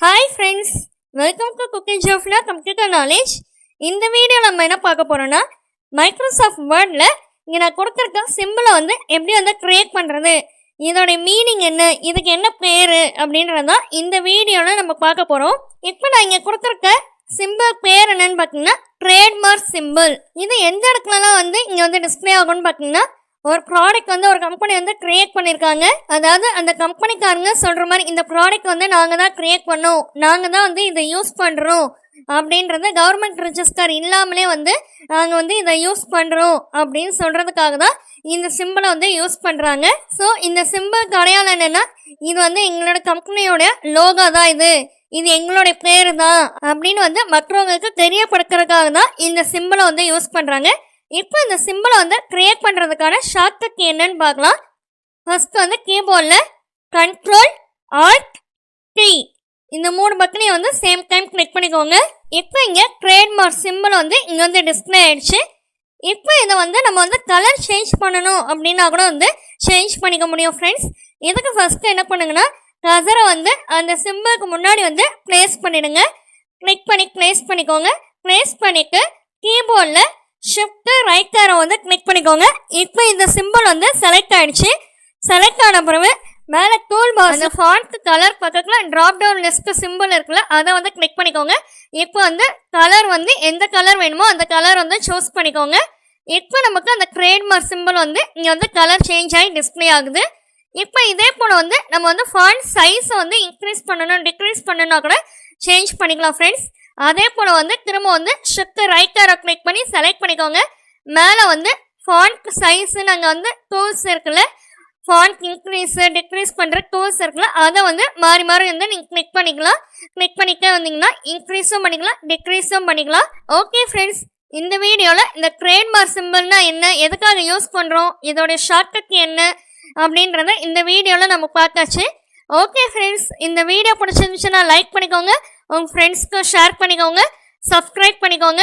Hi friends welcome to cooking ஷோஃப்ல computer knowledge இந்த video நம்ம என்ன பார்க்க போகிறோன்னா மைக்ரோசாஃப்ட் வேர்டில் இங்கே நான் கொடுத்துருக்க சிம்பிளை வந்து எப்படி வந்து க்ரியேட் பண்ணுறது இதோடைய மீனிங் என்ன இதுக்கு என்ன பேர் அப்படின்றதான் இந்த வீடியோவில் நம்ம பார்க்க போகிறோம் இப்போ நான் இங்கே கொடுத்துருக்க சிம்பிள் பேர் என்னன்னு பார்த்தீங்கன்னா ட்ரேட்மார்க் சிம்பிள் இது எந்த இடத்துலலாம் வந்து இங்கே வந்து டிஸ்ப்ளே ஆகும்னு பார்த்தீங்கன்னா ஒரு ப்ராடக்ட் வந்து ஒரு கம்பெனி வந்து கிரியேட் பண்ணியிருக்காங்க அதாவது அந்த கம்பெனிக்காரங்க சொல்கிற மாதிரி இந்த ப்ராடக்ட் வந்து நாங்கள் தான் கிரியேட் பண்ணோம். நாங்கள் தான் வந்து இதை யூஸ் பண்ணுறோம் அப்படின்றத கவர்மெண்ட் ரிஜிஸ்டர் இல்லாமலே வந்து நாங்கள் வந்து இதை யூஸ் பண்ணுறோம் அப்படின்னு சொல்கிறதுக்காக தான் இந்த சிம்பிளை வந்து யூஸ் பண்ணுறாங்க ஸோ இந்த சிம்பிள் அடையாளம் என்னென்னா இது வந்து எங்களோட கம்பெனியோட லோகோ தான் இது. இது எங்களுடைய பேர் தான் அப்படின்னு வந்து மற்றவங்களுக்கு தெரியப்படுத்துறதுக்காக தான் இந்த சிம்பிளை வந்து யூஸ் பண்ணுறாங்க இப்போ இந்த சிம்பிளை வந்து கிரியேட் பண்ணுறதுக்கான ஷார்ட்கட் என்னன்னு பார்க்கலாம். ஃபஸ்ட்டு வந்து கீபோர்டில் கண்ட்ரோல் ஆல்ட் டி இந்த மூணு பக்கனையும் வந்து சேம் டைம் கிளிக் பண்ணிக்கோங்க. இப்போ இங்கே ட்ரேட்மார்க் சிம்பிள் வந்து இங்கே வந்து டிஸ்பிளே ஆயிடுச்சு. இப்போ இதை வந்து நம்ம வந்து கலர் சேஞ்ச் பண்ணணும் அப்படின்னா கூட வந்து சேஞ்ச் பண்ணிக்க முடியும் ஃப்ரெண்ட்ஸ் இதுக்கு ஃபஸ்ட்டு என்ன பண்ணுங்கன்னா கசரை வந்து அந்த சிம்பிளுக்கு முன்னாடி வந்து ப்ளேஸ் பண்ணிடுங்க. கிளிக் பண்ணி ப்ளேஸ் பண்ணிக்கோங்க. ப்ளேஸ் பண்ணிவிட்டு கீபோர்டில் ரைட் ஆரோ வந்து கிளிக் பண்ணிக்கோங்க. இப்போ இந்த சிம்பிள் வந்து செலக்ட் ஆயிடுச்சு. செலக்ட் ஆன பிறகு மேலே டூல் பார் அந்த ஃபாண்ட் கலர் பக்கத்தில் ட்ராப் டவுன் லிஸ்ட் சிம்பிள் இருக்குல்ல அதை வந்து கிளிக் பண்ணிக்கோங்க. இப்போ வந்து கலர் வந்து எந்த கலர் வேணுமோ அந்த கலர் வந்து சூஸ் பண்ணிக்கோங்க. இப்போ நமக்கு அந்த ட்ரேட்மார்க் சிம்பிள் வந்து இங்கே வந்து கலர் சேஞ்ச் ஆகி டிஸ்ப்ளே ஆகுது. இப்போ இதே போல் வந்து நம்ம வந்து ஃபாண்ட் சைஸை வந்து இன்க்ரீஸ் பண்ணணும் டிக்ரீஸ் பண்ணணும்னா கூட சேஞ்ச் பண்ணிக்கலாம் ஃப்ரெண்ட்ஸ் அதே போல் வந்து திரும்ப வந்து ஷிஃப்ட் ரைட் கிளிக் பண்ணி செலக்ட் பண்ணிக்கோங்க. மேலே வந்து ஃபாண்ட் சைஸு நாங்கள் வந்து டூல்ஸ் இருக்குல்ல? ஃபாண்ட் இன்க்ரீஸு டிக்ரீஸ் பண்ணுற டூல்ஸ் இருக்குல்ல? அதை வந்து மாறி மாறி வந்து நீங்கள் கிளிக் பண்ணிக்கலாம். கிளிக் பண்ணிக்க வந்தீங்கன்னா இன்க்ரீஸும் பண்ணிக்கலாம் டிக்ரீஸும் பண்ணிக்கலாம். ஓகே ஃப்ரெண்ட்ஸ் இந்த வீடியோவில் இந்த ட்ரேட்மார்க் சிம்பிள்னா என்ன எதுக்காக யூஸ் பண்ணுறோம் இதோடைய ஷார்ட்கட் என்ன அப்படின்றத இந்த வீடியோவில் நம்ம பார்த்தாச்சு. ஓகே ஃப்ரெண்ட்ஸ் இந்த வீடியோ பிடிச்சிருந்துச்சுன்னா லைக் பண்ணிக்கோங்க. உங்கள் ஃப்ரெண்ட்ஸ்க்கு ஷேர் பண்ணிக்கோங்க. சப்ஸ்கிரைப் பண்ணிக்கோங்க.